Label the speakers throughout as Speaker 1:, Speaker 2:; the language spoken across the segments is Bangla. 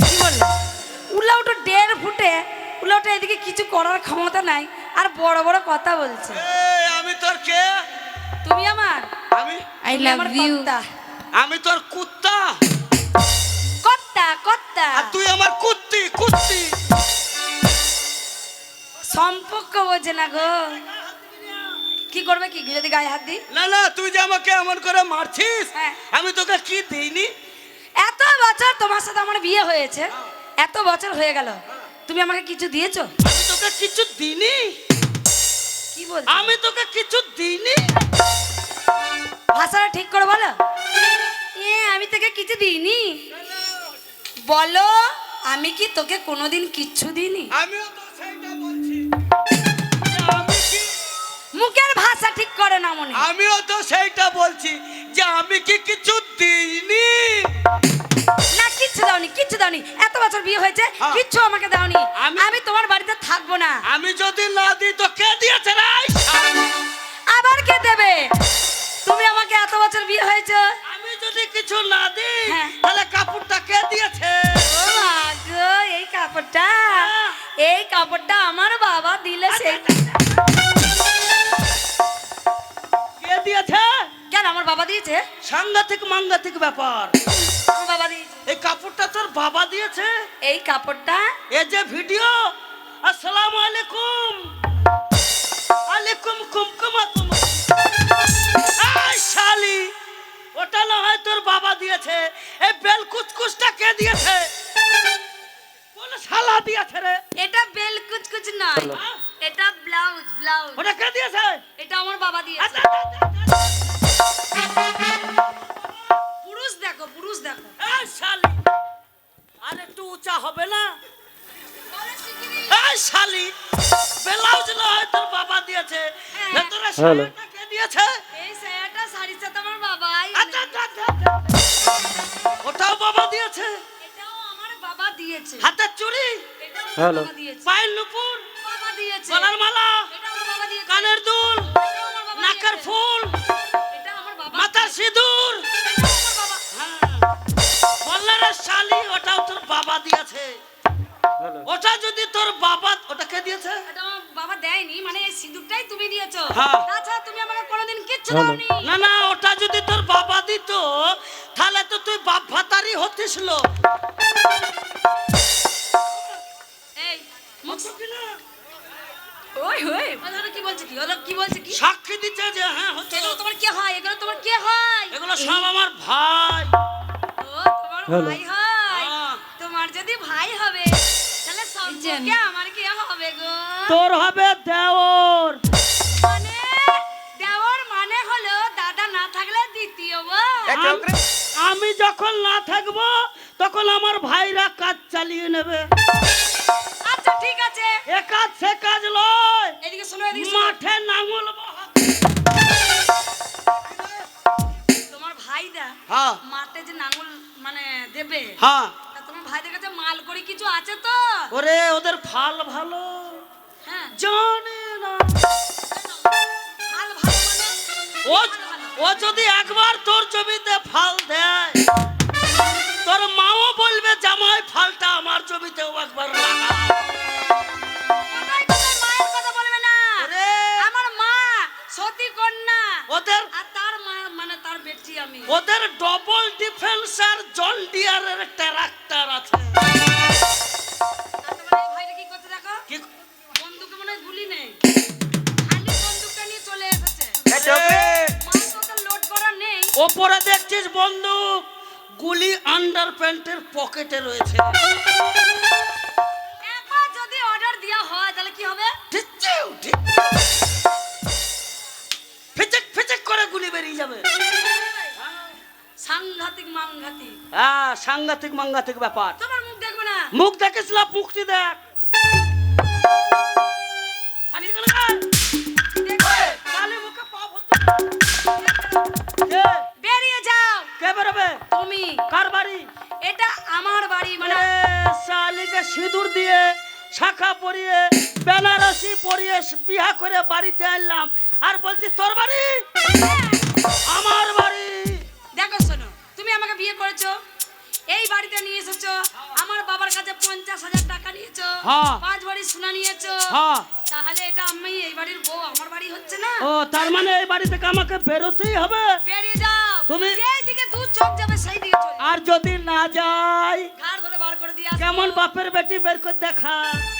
Speaker 1: কি বললে? উল্লাউটো দেড় ফুটে উল্লাউটো এদিকে কিছু করার ক্ষমতা নাই আর বড় বড় কথা বলছে।
Speaker 2: এই, আমি তোর কে?
Speaker 1: তুমি আমার?
Speaker 2: আমি?
Speaker 1: I
Speaker 3: you.
Speaker 1: কর্তা।
Speaker 2: আমি তোর কুত্তা।
Speaker 1: কর্তা কর্তা।
Speaker 2: আর তুই আমার কুত্তি কুত্তি।
Speaker 1: সম্পর্ক বোঝে না গো। কি করবে কি যদি গায়ে হাত দিই
Speaker 2: না না তুই যে আমাকে এমন করে মারছিস
Speaker 1: হ্যাঁ।
Speaker 2: আমি তোকে কি দিইনি?
Speaker 1: এত বছর তোমার সাথে আমার বিয়ে হয়েছে। এত বছর হয়ে গেল। তুমি আমাকে কিছু দিয়েছ?
Speaker 2: আমি তোকে কিছু দিইনি।
Speaker 1: কি বল
Speaker 2: আমি তোকে কিছু দিইনি।
Speaker 1: ভাষাটা ঠিক করে বলো। এ আমি তোকে কিছু দিইনি। বলো আমি কি তোকে কোনোদিন কিচ্ছু দিইনি?
Speaker 2: আমিও তো সেইটা বলছি। আমি
Speaker 1: মুখের ভাষা ঠিক করে না মনে
Speaker 2: আমিও তো সেইটা বলছি যে আমি কি কিছু দিইনি।
Speaker 1: না কিচ্ছু দাওনি কিচ্ছু দাওনি। এত বছর বিয়ে হয়েছে
Speaker 2: হ্যাঁ।
Speaker 1: কিচ্ছু আমাকে দাওনি।
Speaker 2: আমি-
Speaker 1: তোমার বাড়িতে থাকব না।
Speaker 2: আমি যদি না দিই তো কে দিয়েছে রে?
Speaker 1: আবার কে দেবে? তুমি আমাকে এত বছর বিয়ে হয়েছে।
Speaker 2: আমি যদি কিছু না দিই
Speaker 1: হ্যাঁ।
Speaker 2: তাহলে কাপড়টা কে দিয়েছে?
Speaker 1: এই কাপড়টা। এই কাপড়টা আমার বাবা দিলে সেই
Speaker 2: কে দিয়েছে?
Speaker 1: কেন আমার বাবা দিয়েছে।
Speaker 2: সাংঘাতিক মাঙ্গাতিক ব্যাপার।
Speaker 1: আমার বাবা দিয়েছে।
Speaker 2: এই কাপড়টা তোর বাবা দিয়েছে?
Speaker 1: এই কাপড়টা?
Speaker 2: এই যে ভিডিও আসসালামু আলাইকুম। আলাইকুম কুমকুমা কুম। এই শালি ওটা না হয় তোর বাবা দিয়েছে। এই বেল কুচকুচটা কে দিয়েছে? কোন শালা দিয়েছে রে?
Speaker 1: এটা বেল কুচকুচ নয়। এটা ব্লাউজ ব্লাউজ।
Speaker 2: ওটা কে দিয়েছে?
Speaker 1: এটা আমার বাবা দিয়েছে।
Speaker 2: আচ্ছা, আচ্ছা, আচ্ছা,
Speaker 1: পুরুষ দেখো পুরুষ দেখো।
Speaker 2: এই শালি আর একটু উঁচা হবে না? এই শালি ব্লাউজ না হয় তোর বাবা দিয়েছে। ভেতরে শালাটা কে দিয়েছে?
Speaker 1: এই সায়াটা শাড়ির সাথে বাবাই
Speaker 2: আচ্ছা, আচ্ছা। ওটাও বাবা দিয়েছে?
Speaker 1: এটাও আমার বাবা দিয়েছে।
Speaker 2: হাতের চুড়ি?
Speaker 1: এটাও আমার বাবা দিয়েছে।
Speaker 2: পায়ের নুপুর?
Speaker 1: বাবা দিয়েছে।
Speaker 2: গলার মালা?
Speaker 1: এটা বাবা দিয়েছে।
Speaker 2: কানের দুল? নাকের ফুল? সিঁদুর।
Speaker 1: এটাও আমার
Speaker 2: শালি ওটাও তোর বাবা দিয়েছে। ওটা যদি তোর বাবা ওটা কে দিয়েছে?
Speaker 1: এটা আমার বাবা দেয়নি মানে এই সিঁদুরটাই তুমি দিয়েছ।
Speaker 2: হ্যাঁ।
Speaker 1: তাছাড়া তুমি আমাকে কোনোদিন কিচ্ছু দাওনি।
Speaker 2: না না ওটা যদি তোর বাবা দিত তাহলে তো তুই বাপ ভাতারি হতিস লো
Speaker 1: এই মুখ ওই ওই। ওরা কি বলছে কি? ওরা কি বলছে কি?
Speaker 2: সাক্ষী দিচ্ছে যে হ্যাঁ হচ্ছে।
Speaker 1: এগুলো তোমার কে হয়? এগুলো তোমার কে হয়?
Speaker 2: এগুলো সব আমার ভাই।
Speaker 1: ও তোমার ভাই হয়?
Speaker 2: হ্যাঁ।
Speaker 1: তোমার যদি ভাই হবে তাহলে সম্পর্কে আমার কি হবে গো?
Speaker 2: তোর হবে দেওর।
Speaker 1: মানে দেওয়ার মানে হলো দাদা না থাকলে দ্বিতীয়।
Speaker 2: আমি যখন না থাকব তখন আমার ভাইরা কাজ চালিয়ে নেবে।
Speaker 1: ঠিক আছে।
Speaker 2: এ কাজ সে কাজ লয়।
Speaker 1: এদিকে শোনো এদিকে
Speaker 2: মাঠে নাঙল
Speaker 1: তোমার ভাইদা
Speaker 2: হ্যাঁ।
Speaker 1: মাঠে যে নাঙল মানে দেবে
Speaker 2: হ্যাঁ।
Speaker 1: তোমার ভাইদের কাছে মাল করি কিছু আছে তো?
Speaker 2: ওরে ওদের ফাল ভালো।
Speaker 1: হ্যাঁ।
Speaker 2: জানে না।
Speaker 1: ভালো মানে?
Speaker 2: ও ও যদি একবার তোর জমিতে ফাল দেয় জমিতেও একবার লাগা।
Speaker 1: কোথায় কোথায় বলবে না?
Speaker 2: ওরে!
Speaker 1: আমার মা সতী কন্যা।
Speaker 2: ওদের
Speaker 1: আর তার মানে তার বেটি আমি।
Speaker 2: ওদের ডবল ডিফেন্সার জন ডিয়ারের ট্রাক্টর আছে।
Speaker 1: আর
Speaker 2: ওপরে দেখছিস বন্দুক? গুলি আন্ডার প্যান্টের পকেটে রয়েছে।
Speaker 1: একবার যদি অর্ডার দেওয়া হয় তাহলে কি হবে?
Speaker 2: ঠিকছেও, ঠিক। ফিচিক ফিচিক করে গুলি বেরিয়ে যাবে।
Speaker 1: সাংঘাতিক মাংঘাতিক।
Speaker 2: হ্যাঁ সাংঘাতিক মাঙ্গাতিক ব্যাপার।
Speaker 1: তোমার মুখ দেখবে না?
Speaker 2: মুখ দেখিস না মুখটি দেখ।
Speaker 1: বেরিয়ে যাও।
Speaker 2: কে বেরোবে?
Speaker 1: তুমি।
Speaker 2: কার বাড়ি?
Speaker 1: এটা আমার বাড়ি মানে
Speaker 2: শালিকে সিঁদুর দিয়ে শাখা পরিয়ে বেনারসি পরিয়ে বিয়া করে বাড়িতে আনলাম। আর বলছিস তোর বাড়ি? আমার বাড়ি।
Speaker 1: দেখো শোনো তুমি আমাকে বিয়ে করেছ এই বাড়িতে নিয়ে এসেছ আমার বাবার কাছে পঞ্চাশ হাজার টাকা নিয়েছো
Speaker 2: হ্যাঁ।
Speaker 1: পাঁচ বাড়ি সোনা নিয়েছো।
Speaker 2: হ্যাঁ।
Speaker 1: তাহলে এটা আমি এই বাড়ির বউ আমার বাড়ি হচ্ছে না?
Speaker 2: ও তার মানে এই বাড়ি থেকে আমাকে বেরোতেই হবে?
Speaker 1: বেরিয়ে যাও।
Speaker 2: তুমি-
Speaker 1: চোখ যাবে সেই দিকে চলে
Speaker 2: আর যদি না যাই
Speaker 1: ঘাড় ধরে বার করে দিয়ে
Speaker 2: কেমন বাপের বেটি বের করে দেখা?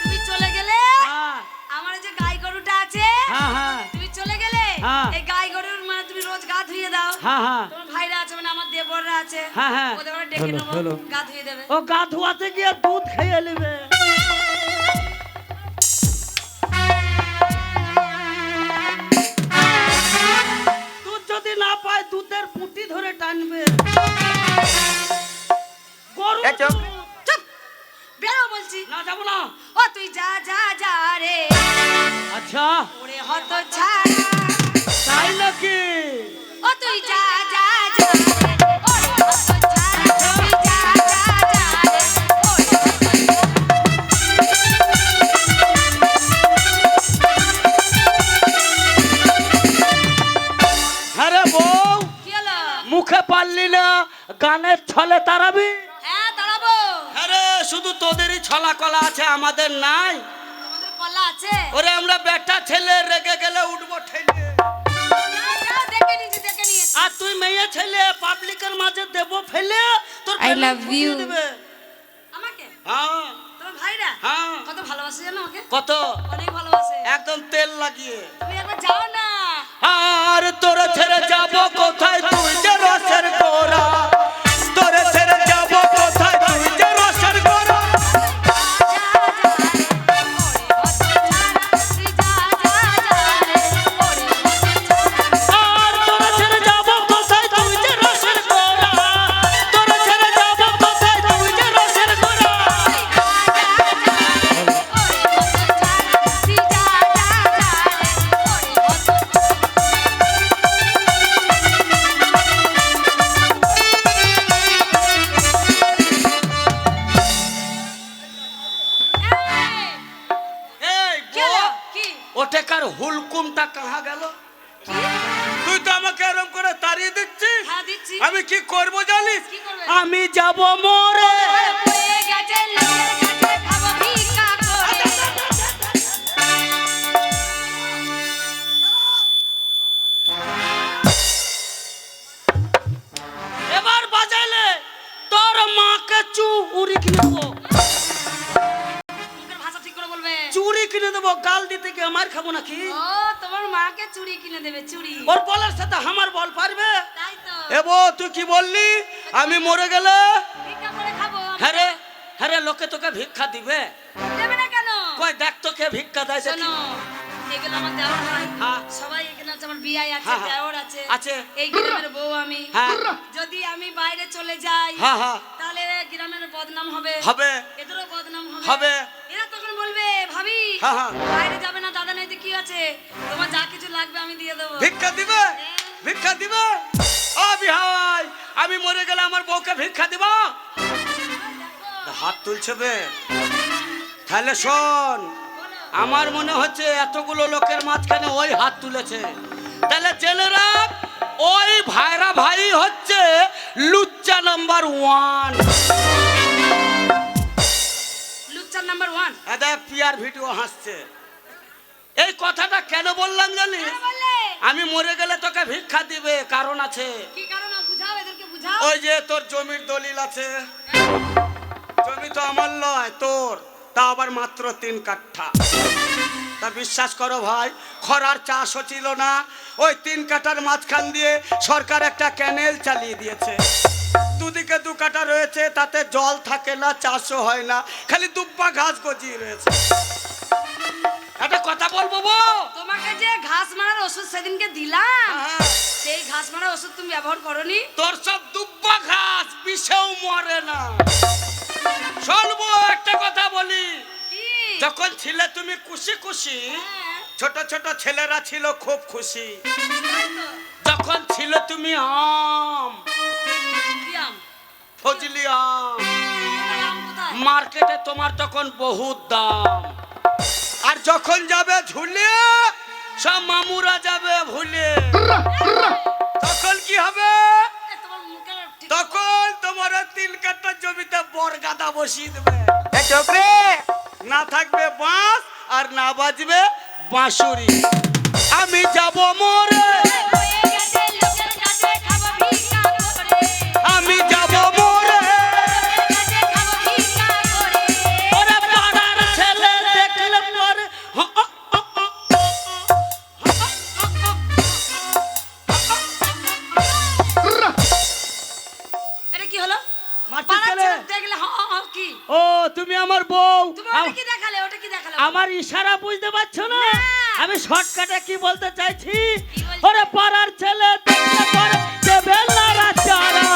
Speaker 1: তুমি চলে গেলে?
Speaker 2: হ্যাঁ।
Speaker 1: আমার যে গাই গরুটা আছে
Speaker 2: হ্যাঁ হ্যাঁ।
Speaker 1: তুমি চলে গেলে?
Speaker 2: হ্যাঁ।
Speaker 1: এই গাই গরুর মানে তুমি রোজ গা ধুইয়ে দাও।
Speaker 2: হ্যাঁ হ্যাঁ।
Speaker 1: তোমার ভাইরা আছে মানে আমার দেবররা আছে।
Speaker 2: হ্যাঁ, হ্যাঁ।
Speaker 1: ওদের ডেকে নেব গা ধুয়ে দেবে।
Speaker 2: ও গা ধোয়াতে গিয়ে দুধ খেয়ে নেবে।
Speaker 3: চুপ।
Speaker 1: চুপ। বেরো বলছি।
Speaker 2: না যাব না।
Speaker 1: ও তুই যা যা যা রে।
Speaker 2: আচ্ছা।
Speaker 1: ওরে হত ছাড়া।
Speaker 2: তাই নাকি?
Speaker 1: ও তুই যা যা যা ওরে হত তুই যা যা যা রে। ওরে হত
Speaker 2: হ্যাঁ মুখে পারলি না গানের ছলে তারাবি। শুধু তোদেরই ছলা কলা আছে আমাদের নাই।
Speaker 1: কলা আছে।
Speaker 2: ওরে আমরা বেটা ছেলে রেগে গেলে উঠবো ঠেলে। আর তুই মেয়ে ছেলে পাবলিকের মাঝে দেব ফেলে তোর
Speaker 1: I
Speaker 2: প্রেমে
Speaker 1: love
Speaker 2: ফুটিয়ে
Speaker 1: you.
Speaker 2: দিবে।
Speaker 1: আমাকে?
Speaker 2: হ্যাঁ।
Speaker 1: তোমার ভাইরা?
Speaker 2: হ্যাঁ।
Speaker 1: কত ভালোবাসে জানো আমাকে?
Speaker 2: কত?
Speaker 1: অনেক ভালোবাসে।
Speaker 2: একদম তেল লাগিয়ে।
Speaker 1: তুমি একবার যাও না।
Speaker 2: আর তোর ছেড়ে যাব কোথায়? তুই যে রসের গোরা কই ভিক্ষা দেয়।
Speaker 1: শোনো এগুলো আমার দেওয়ার হয়। সবাই এখানে আছে আমার বিয়াই আছে
Speaker 2: হ্যাঁ, হ্যাঁ।
Speaker 1: দেওয়ার আছে।
Speaker 2: আছে।
Speaker 1: এই গ্রামের বউ আমি। যদি আমি বাইরে চলে যাই তাহলে গ্রামের বদনাম হবে।
Speaker 2: হবে।
Speaker 1: এদেরও বদনাম হবে।
Speaker 2: হবে।
Speaker 1: এরা তখন বলবে ভাবি। বাইরে যাবে না দাদা নেই কি আছে? তোমার যা কিছু লাগবে আমি দিয়ে দেবো।
Speaker 2: ভিক্ষা দিবে? ভিক্ষা দিবে? ও বিহাই আমি মরে গেলে আমার বউকে ভিক্ষা দিব? হাত তুলছে বে? তাহলে শোন আমার মনে হচ্ছে এতগুলো লোকের মাঝখানে ওই হাত তুলেছে। তাহলে জেনে রাখ ওই ভাইরা ভাই হচ্ছে লুচ্চা নাম্বার ওয়ান।
Speaker 1: লুচ্চার নাম্বার ওয়ান?
Speaker 2: দেখ পিয়ার ভিডিও হাসছে। এই কথাটা কেন বললাম জানিস? আমি মরে গেলে তোকে ভিক্ষা দিবে কারণ আছে।
Speaker 1: কি কারণ? বুঝাও এদেরকে বুঝাও।
Speaker 2: ওই যে তোর জমির দলিল আছে। জমি তো আমার লয় তোর। তা আবার মাত্র তিন কাঠা। তা বিশ্বাস করো ভাই খরার চাষও ছিল না। ওই তিন কাঠার মাঝখান দিয়ে সরকার একটা ক্যানেল চালিয়ে দিয়েছে। দুদিকে দু কাটা রয়েছে তাতে জল থাকে না চাষও হয় না খালি দুব্বা ঘাস গজিয়ে রয়েছে। একটা কথা বলব বউ?
Speaker 1: তোমাকে যে ঘাস মারার ওষুধ সেদিনকে দিলাম
Speaker 2: হ্যাঁ,
Speaker 1: সেই ঘাস মারার ওষুধ তুমি ব্যবহার করনি?
Speaker 2: তোর সব দুব্বা ঘাস বিষেও মরে না। শুনব একটা কথা বলি। যখন ছিলে তুমি খুশি খুশি
Speaker 1: হ্যাঁ,
Speaker 2: ছোট ছোট ছেলেরা ছিল খুব খুশি। যখন ছিল তুমি আম ফজলি আম? মার্কেটে তোমার তখন বহুত দাম। আর যখন যাবে ঝুলে সব মামুরা যাবে ভুলে। তখন কি হবে? ওই তিন কাঠা জমিতে বরগাদা বসিয়ে দেবে। না থাকবে বাঁশ আর না বাজবে বাঁশুরি। আমি যাব মোরে। আমি যাব তুমি আমার বউ।
Speaker 1: তুমি ওটা
Speaker 2: আম-
Speaker 1: কি দেখালে? ওটা কি দেখালে?
Speaker 2: আমার ইশারা বুঝতে পারছ না। আমি শর্টকাটে কি বলতে চাইছি? ওরে পাড়ার ছেলে পরে চারা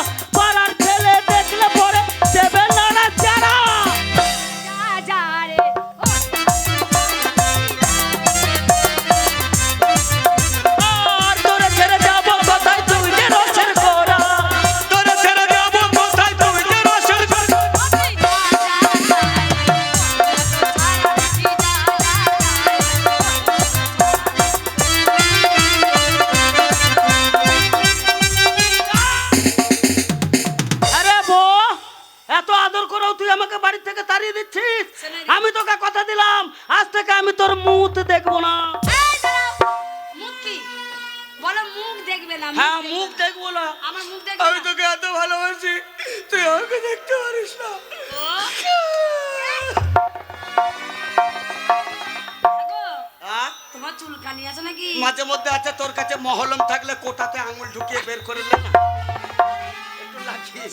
Speaker 1: চুলকানি আছে নাকি?
Speaker 2: মাঝে মধ্যে আছে তোর কাছে মহলম থাকলে কোটাতে আঙুল ঢুকিয়ে বের করে নে না।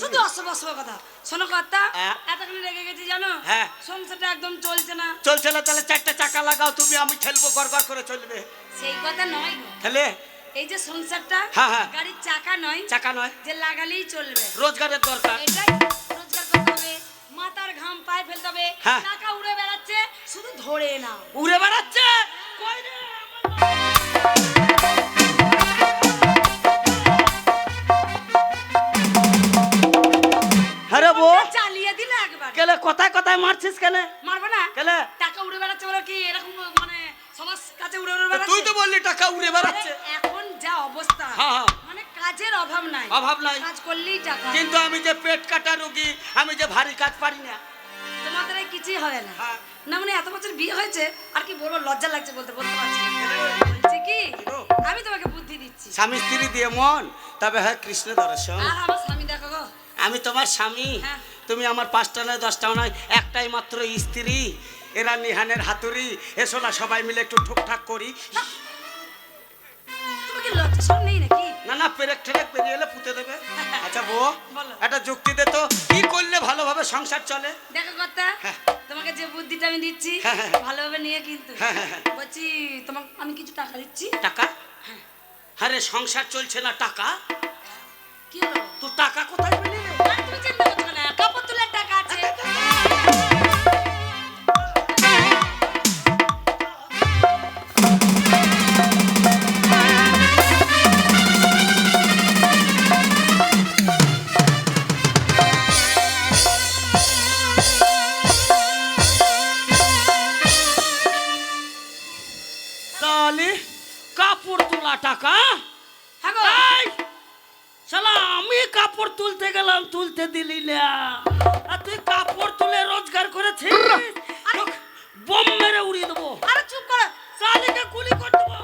Speaker 1: শুধু অসব অসব কথা। শোনো কথা
Speaker 2: হ্যাঁ।
Speaker 1: এতখানি রেগে গেছি জানো?
Speaker 2: হ্যাঁ।
Speaker 1: সংসারটা একদম চলছে না।
Speaker 2: চলছে না তাহলে চারটা চাকা লাগাও তুমি আমি গড় গড় করে চলবে।
Speaker 1: সেই কথা নয়
Speaker 2: তাহলে
Speaker 1: এই যে সংসারটা
Speaker 2: হ্যাঁ, হ্যাঁ।
Speaker 1: গাড়ির চাকা নয়
Speaker 2: চাকা নয়।
Speaker 1: যে লাগালেই চলবে।
Speaker 2: রোজগারের দরকার।
Speaker 1: এটাই রোজগার করতে হবে মাথার ঘাম পায়ে ফেলতে হবে। টাকা উড়ে বেড়াচ্ছে শুধু ধরে না
Speaker 2: উড়ে বেড়াচ্ছে? কই রে আমার আরে বো
Speaker 1: চালিয়ে দিলে একবার।
Speaker 2: কেলে কথায় কথায় মারছিস কেলে?
Speaker 1: মারবো না?
Speaker 2: কেলে?
Speaker 1: টাকা উড়ে বেড়াচ্ছে বলে কি এরকম মানে সবার কাছে উড়ে উড়ে বেড়াচ্ছে?
Speaker 2: তুই তো বললি টাকা উড়ে বেড়াচ্ছে।
Speaker 1: এখন যা অবস্থা
Speaker 2: হ্যাঁ, হ্যাঁ।
Speaker 1: মানে কাজের অভাব নাই।
Speaker 2: অভাব নাই।
Speaker 1: কাজ করলেই টাকা।
Speaker 2: কিন্তু আমি যে পেট কাটা রুগী আমি যে ভারী কাজ পারি না
Speaker 1: কিছুই হবে না।
Speaker 2: হ্যাঁ।
Speaker 1: না মানে এত বছর বিয়ে হয়েছে আর কি বলব লজ্জা লাগছে বলতে বলতে পারছি বলছি কি? আমি তোমাকে বুদ্ধি দিচ্ছি।
Speaker 2: স্বামী স্ত্রী দিয়ে মন তবে হয় কৃষ্ণ দর্শন।
Speaker 1: আর আমার স্বামী দেখো গো।
Speaker 2: আমি তোমার স্বামী।
Speaker 1: হ্যাঁ।
Speaker 2: তুমি আমার পাঁচটা নয় দশটাও নয় একটাই মাত্র স্ত্রী। এরা নিহানের হাতুড়ি। এসো না সবাই মিলে একটু ঠুকঠাক করি।
Speaker 1: তুমি কি লজ্জা নেই
Speaker 2: পেরেক ঠেরেক বেরিয়ে এলে পুঁতে দেবে। আচ্ছা বউ একটা যুক্তি দে তো কি করলে ভালোভাবে সংসার চলে?
Speaker 1: দেখো কথা
Speaker 2: হ্যাঁ।
Speaker 1: তোমাকে যে বুদ্ধিটা আমি দিচ্ছি
Speaker 2: হ্যাঁ, হ্যাঁ।
Speaker 1: ভালোভাবে নিয়ে কিন্তু। বলছি তোমাকে আমি কিছু টাকা দিচ্ছি?
Speaker 2: টাকা? আরে সংসার চলছে না টাকা?
Speaker 1: কি হলো?
Speaker 2: তো টাকা কোথায় পেলি রে? তাহলে কাপড় তোলা টাকা।
Speaker 1: হ্যাঁ!
Speaker 2: শালা আমি কাপড় তুলতে গেলাম তুলতে দিলি না। আর তুই কাপড় তুলে রোজগার করেছিস? বোম মেরে উড়িয়ে দেবো।
Speaker 1: আরে চুপ করো।
Speaker 2: শালিকে গুলি করে দেবো।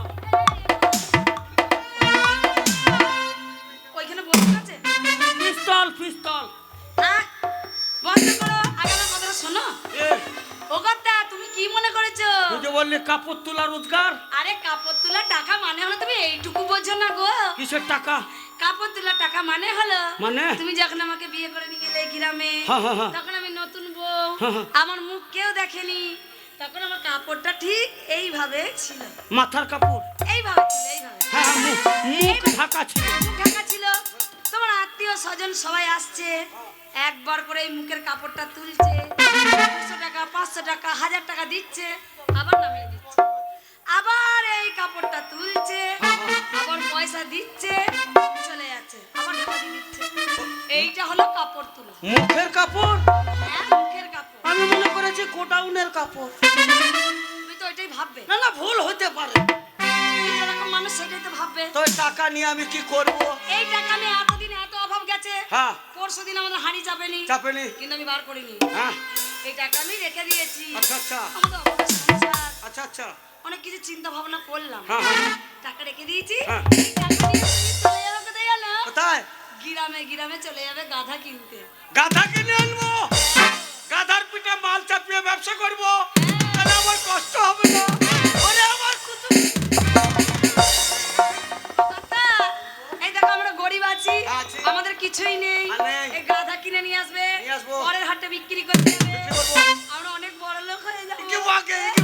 Speaker 1: ওইখানে বসে আছে?
Speaker 2: পিস্তল পিস্তল।
Speaker 1: বন্ধ করো। আগে কথাটা শোনো। ও কথা তুমি কি মনে করেছ?
Speaker 2: তুই যে বললি কাপড় তোলা রোজগার?
Speaker 1: আরে কাপড় তোলার টাকা মানে হলো তুমি এইটুকু বোঝো না গো।
Speaker 2: কিসের টাকা?
Speaker 1: কাপড় তোলার টাকা মানে হলো
Speaker 2: মানে?
Speaker 1: তুমি যখন আমাকে বিয়ে করে নিয়ে গেলে গ্রামে। তখন আমি নতুন বউ। আমার মুখ কেউ দেখেনি। তখন আমার কাপড়টা ঠিক এইভাবে ছিল।
Speaker 2: মাথার কাপড়?
Speaker 1: এইভাবে ছিল এইভাবে।
Speaker 2: হ্যাঁ মুখ মুখ ঢাকা ছিল।
Speaker 1: মুখ ঢাকা ছিল। তোমার আত্মীয় স্বজন সবাই আসছে। একবার করে এই মুখের কাপড়টা তুলছে। দুশো টাকা পাঁচশো টাকা হাজার টাকা দিচ্ছে আবার নামিয়ে দিচ্ছে। আবার এই কাপড়টা তুলছে আবার পয়সা দিচ্ছে চলে যাচ্ছে আবার ঢাকা দিচ্ছে। এইটা হলো কাপড় তোলা।
Speaker 2: মুখের কাপড়?
Speaker 1: হ্যাঁ মুখের কাপড়।
Speaker 2: গোডাউনের কাপড়।
Speaker 1: তুমি তো ওইটাই ভাববে।
Speaker 2: না না ভুল হতে পারে।
Speaker 1: যেরকম মানুষ সেটাই তো ভাববে।
Speaker 2: তো টাকা নিয়ে আমি কি করব?
Speaker 1: এই টাকা আমি এতদিন এত অভাব গেছে।
Speaker 2: হ্যাঁ।
Speaker 1: পরশু দিন আমাদের হাঁড়ি চাপেনি।
Speaker 2: চাপেনি।
Speaker 1: কিন্তু আমি বার করিনি।
Speaker 2: হ্যাঁ।
Speaker 1: এই টাকা আমি রেখে দিয়েছি।
Speaker 2: আচ্ছা আচ্ছা। আচ্ছা আচ্ছা।
Speaker 1: অনেক কিছু চিন্তা ভাবনা করলাম।
Speaker 2: হ্যাঁ, হ্যাঁ।
Speaker 1: টাকা রেখে দিয়েছি।
Speaker 2: হ্যাঁ।
Speaker 1: চলে যাবে কোথায় জানো?
Speaker 2: কোথায়?
Speaker 1: গ্রামে গ্রামে চলে যাবে গাধা কিনতে।
Speaker 2: গাধা কিনে আনব? গাধার পিঠে মাল চাপিয়ে ব্যবসা করব?
Speaker 1: তাহলে
Speaker 2: আমার কষ্ট হবে না।
Speaker 1: আমাদের কিছুই নেই। গাধা কিনে নিয়ে আসবে। পরের হাটে বিক্রি করতে আমরা অনেক বড় লোক হয়ে যাব।